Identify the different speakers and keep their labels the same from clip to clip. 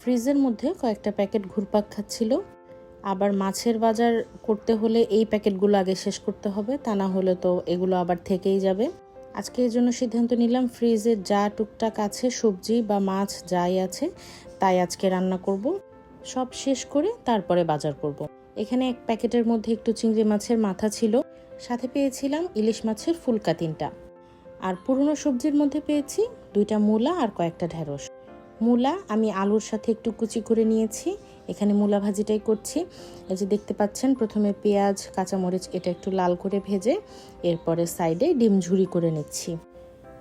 Speaker 1: ফ্রিজের মধ্যে কয়েকটা প্যাকেট ঘুরপাক খাচ্ছিল। আবার মাছের বাজার করতে হলে এই প্যাকেটগুলো আগে শেষ করতে হবে, তা না হলে তো এগুলো আবার থেকেই যাবে। আজকে এই জন্য সিদ্ধান্ত নিলাম, ফ্রিজে যা টুকটাক আছে, সবজি বা মাছ যাই আছে, তাই আজকে রান্না করব। সব শেষ করে তারপরে বাজার করব। এখানে এক প্যাকেটের মধ্যে একটু চিংড়ি মাছের মাথা ছিল, সাথে পেয়েছিলাম ইলিশ মাছের ফুলকা তিনটা। আর পুরনো সবজির মধ্যে পেয়েছি দুইটা মূলা আর কয়েকটা ঢেঁড়স। মূলা আমি আলুর সাথে একটু কুচি করে নিয়েছি। এখানে মূলা ভাজিটাই করছি। এই যে দেখতে পাচ্ছেন, প্রথমে পেঁয়াজ, কাঁচামরিচ, এটা একটু লাল করে ভেজে এরপরে সাইডে ডিম ঝুরি করে নিচ্ছি।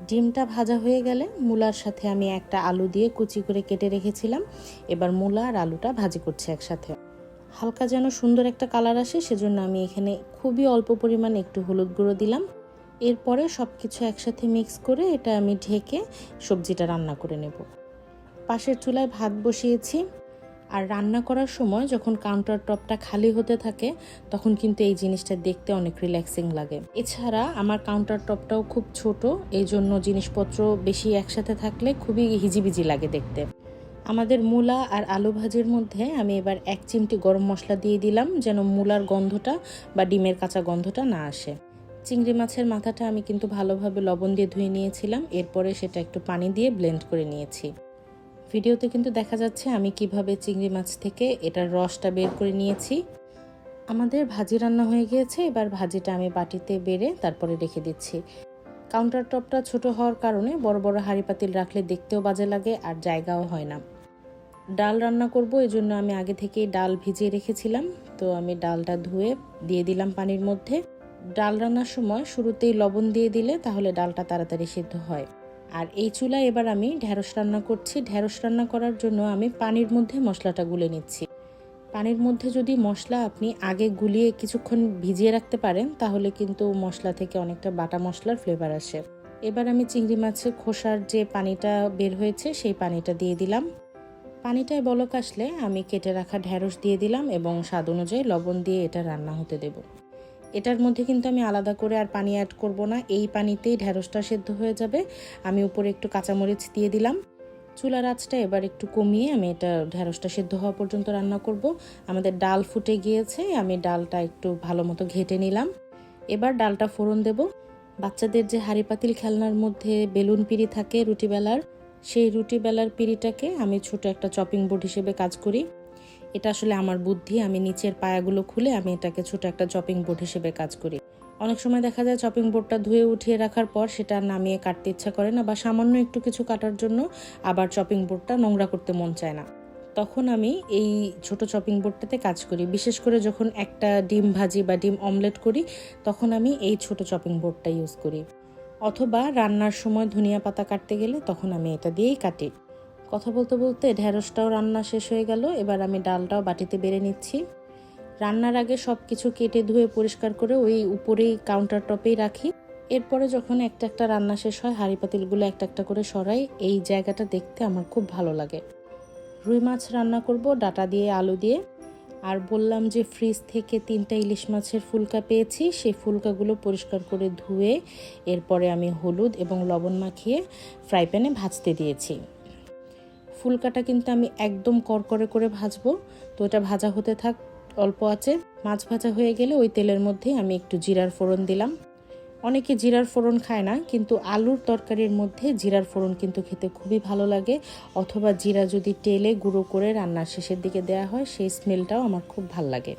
Speaker 1: ডিমটা ভাজা হয়ে গেলে মূলার সাথে আমি একটা আলু দিয়ে কুচি করে কেটে রেখেছিলাম। এবার মূলা আর আলুটা ভাজি করছি একসাথে। হালকা যেন সুন্দর একটা কালার আসে, সেজন্য আমি এখানে খুবই অল্প পরিমাণে একটু হলুদ গুঁড়ো দিলাম। এরপরে সব কিছু একসাথে মিক্স করে এটা আমি ঢেকে সবজিটা রান্না করে নেব। পাশের চুলায় ভাত বসিয়েছি আর রান্না করার সময় যখন কাউন্টার টপটা খালি হতে থাকে, তখন কিন্তু এই জিনিসটা দেখতে অনেক রিল্যাক্সিং লাগে। এছাড়া আমার কাউন্টার টপটাও খুব ছোট, এই জন্য জিনিসপত্র বেশি একসাথে থাকলে খুবই হিজিবিজি লাগে দেখতে। আমাদের মূলা আর আলু ভাজির মধ্যে আমি এবার এক চিমটি গরম মশলা দিয়ে দিলাম যেন মূলার গন্ধটা বা ডিমের কাঁচা গন্ধটা না আসে। চিংড়ি মাছের মাথাটা আমি কিন্তু ভালোভাবে লবণ দিয়ে ধুয়ে নিয়েছিলাম, এরপরে সেটা একটু পানি দিয়ে ব্লেন্ড করে নিয়েছি। ভিডিওতে কিন্তু দেখা যাচ্ছে আমি কীভাবে চিংড়ি মাছ থেকে এটার রসটা বের করে নিয়েছি। আমাদের ভাজি রান্না হয়ে গিয়েছে, এবার ভাজিটা আমি বাটিতে বেড়ে তারপরে রেখে দিচ্ছি। কাউন্টার টপটা ছোট হওয়ার কারণে বড় বড় হাঁড়ি পাতিল রাখলে দেখতেও বাজে লাগে আর জায়গাও হয় না। ডাল রান্না করব এই জন্য আমি আগে থেকেই ডাল ভিজিয়ে রেখেছিলাম। তো আমি ডালটা ধুয়ে দিয়ে দিলাম পানির মধ্যে। ডাল রান্নার সময় শুরুতেই লবণ দিয়ে দিলে তাহলে ডালটা তাড়াতাড়ি সিদ্ধ হয়। আর এই চুলায় এবার আমি ঢ্যাঁড়স রান্না করছি। ঢ্যাঁড়স রান্না করার জন্য আমি পানির মধ্যে মশলাটা গুলে নিচ্ছি। পানির মধ্যে যদি মশলা আপনি আগে গুলিয়ে কিছুক্ষণ ভিজিয়ে রাখতে পারেন, তাহলে কিন্তু মশলা থেকে অনেকটা বাটা মশলার ফ্লেভার আসে। এবার আমি চিংড়ি মাছের খোসার যে পানিটা বের হয়েছে, সেই পানিটা দিয়ে দিলাম। পানিটায় বলক আসলে আমি কেটে রাখা ঢ্যাঁড়স দিয়ে দিলাম এবং স্বাদ অনুযায়ী লবণ দিয়ে এটা রান্না হতে দেব। এটার মধ্যে কিন্তু আমি আলাদা করে আর পানি অ্যাড করব না। এই পানিতেই ঢ্যাঁড়সটা সেদ্ধ হয়ে যাবে। আমি উপরে একটু কাঁচামরিচ দিয়ে দিলাম। চুলার আঁচটা এবার একটু কমিয়ে আমি এটা ঢ্যাঁড়সটা সেদ্ধ হওয়া পর্যন্ত রান্না করব। আমাদের ডাল ফুটে গিয়েছে। আমি ডালটা একটু ভালো মতো ঘেটে নিলাম। এবার ডালটা ফোড়ন দেব। বাচ্চাদের যে হাঁড়ি পাতিল খেলনার মধ্যে বেলুন পিড়ি থাকে রুটি বেলার, সেই রুটি বেলার পিড়িটাকে আমি ছোট একটা চপিং বোর্ড হিসেবে কাজ করি। এটা আসলে আমার বুদ্ধি, আমি নিচের পায়াগুলো খুলে আমি এটাকে ছোট একটা চপিং বোর্ড হিসেবে কাজ করি। অনেক সময় দেখা যায় চপিং বোর্ডটা ধুয়ে উঠিয়ে রাখার পর সেটা নামিয়ে কাটতে ইচ্ছা করে না বা সামান্য একটু কিছু কাটার জন্য আবার চপিং বোর্ডটা নোংরা করতে মন চায় না। তখন আমি এই ছোট চপিং বোর্ডটাতে কাজ করি। বিশেষ করে যখন একটা ডিম ভাজি বা ডিম অমলেট করি, তখন আমি এই ছোট চপিং বোর্ডটা ইউজ করি। অথবা রান্নার সময় ধনিয়া পাতা কাটতে গেলে তখন আমি এটা দিয়েই কাটি। কথা বলতে বলতে ঢ্যাঁড়সটাও রান্না শেষ হয়ে গেল। এবার আমি ডালটাও বাটিতে বেড়ে নিচ্ছি। রান্নার আগে সব কিছু কেটে ধুয়ে পরিষ্কার করে ওই উপরেই কাউন্টার টপেই রাখি। এরপরে যখন একটা একটা রান্না শেষ হয়, হাঁড়ি পাতিলগুলো একটা একটা করে সরাই। এই জায়গাটা দেখতে আমার খুব ভালো লাগে। রুই মাছ রান্না করব, ডাটা দিয়ে, আলু দিয়ে। আর বললাম যে ফ্রিজ থেকে তিনটা ইলিশ মাছের ফুলকা পেয়েছি। সেই ফুলকাগুলো পরিষ্কার করে ধুয়ে এরপরে আমি হলুদ এবং লবণ মাখিয়ে ফ্রাই প্যানে ভাজতে দিয়েছি। ফুলকাটা কিন্তু আমি একদম করকরে করে ভাজবো। তো এটা ভাজা হতে থাক, অল্প আছে। মাছ ভাজা হয়ে গেলে ওই তেলের মধ্যে আমি একটু জিরার ফোড়ন দিলাম। অনেকে জিরার ফোড়ন খায় না, কিন্তু আলুর তরকারির মধ্যে জিরার ফোড়ন কিন্তু খেতে খুবই ভালো লাগে। অথবা জিরা যদি তেলে গুঁড়ো করে রান্নার শেষের দিকে দেওয়া হয়, সেই স্মেলটাও আমার খুব ভালো লাগে।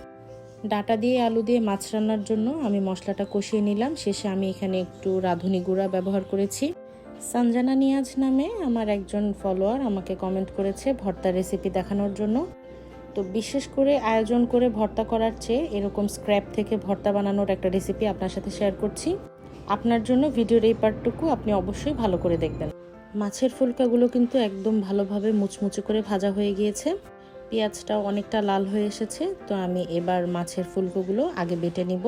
Speaker 1: ডাটা দিয়ে আলু দিয়ে মাছ রান্নার জন্য আমি মশলাটা কষিয়ে নিলাম। শেষে আমি এখানে একটু রাঁধুনি গুঁড়া ব্যবহার করেছি। সঞ্জানা নিয়াজ নামে আমার একজন ফলোয়ার আমাকে কমেন্ট করেছে ভর্তা রেসিপি দেখানোর জন্য। তো বিশেষ করে আয়োজন করে ভর্তা করার চেয়ে এরকম স্ক্র্যাপ থেকে ভর্তা বানানোর একটা রেসিপি আপনার সাথে শেয়ার করছি। আপনার জন্য ভিডিওর এই পার্টটুকু আপনি অবশ্যই ভালো করে দেখবেন। মাছের ফুলকাগুলো কিন্তু একদম ভালোভাবে মুচমুচে করে ভাজা হয়ে গিয়েছে। পেঁয়াজটাও অনেকটা লাল হয়ে এসেছে, তো আমি এবার মাছের ফুলকোগুলো আগে বেটে নিব।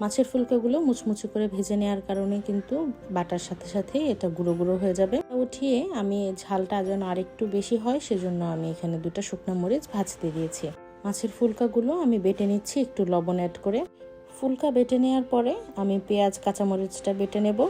Speaker 1: মাছের ফুলকাগুলো মুচমুচে করে ভেজে নেওয়ার কারণে কিন্তু বাটার সাথে সাথে এটা গুঁড়ো গুঁড়ো হয়ে যাবে। উঠিয়ে আমি ঝালটা যেন আরেকটু বেশি হয়, সেজন্য আমি এখানে দুটো শুকনো মরিচ ভাজতে দিয়েছি। মাছের ফুলকাগুলো আমি বেটে নিচ্ছি, একটু লবণ অ্যাড করে। ফুলকা বেটে নেওয়ার পরে আমি পেঁয়াজ, কাঁচামরিচটা বেটে নেব।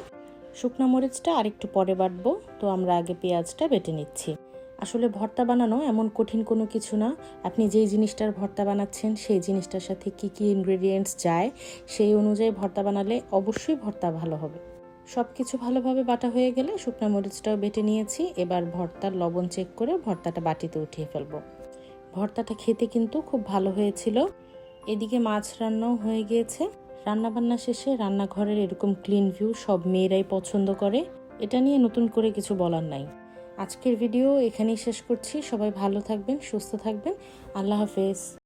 Speaker 1: শুকনো মরিচটা আরেকটু পরে বাটবো, তো আমরা আগে পেঁয়াজটা বেটে নিচ্ছি। আসলে ভর্তা বানানো এমন কঠিন কোনো কিছু না। আপনি যেই জিনিসটার ভর্তা বানাচ্ছেন, সেই জিনিসটার সাথে কি কি ইনগ্রেডিয়েন্টস যায়, সেই অনুযায়ী ভর্তা বানালে অবশ্যই ভর্তা ভালো হবে। সব কিছু ভালোভাবে বাটা হয়ে গেলে শুকনো মরিচটাও বেটে নিয়েছি। এবার ভর্তার লবণ চেক করে ভর্তাটা বাটিতে উঠিয়ে ফেলব। ভর্তাটা খেতে কিন্তু খুব ভালো হয়েছিল। এদিকে মাছ রান্নাও হয়ে গিয়েছে। রান্নাবান্না শেষে রান্নাঘরের এরকম ক্লিন ভিউ সব মেয়েরাই পছন্দ করে। এটা নিয়ে নতুন করে কিছু বলার নাই। আজকের ভিডিও এখানেই শেষ করছি। সবাই ভালো থাকবেন সুস্থ থাকবেন। আল্লাহ হাফেজ।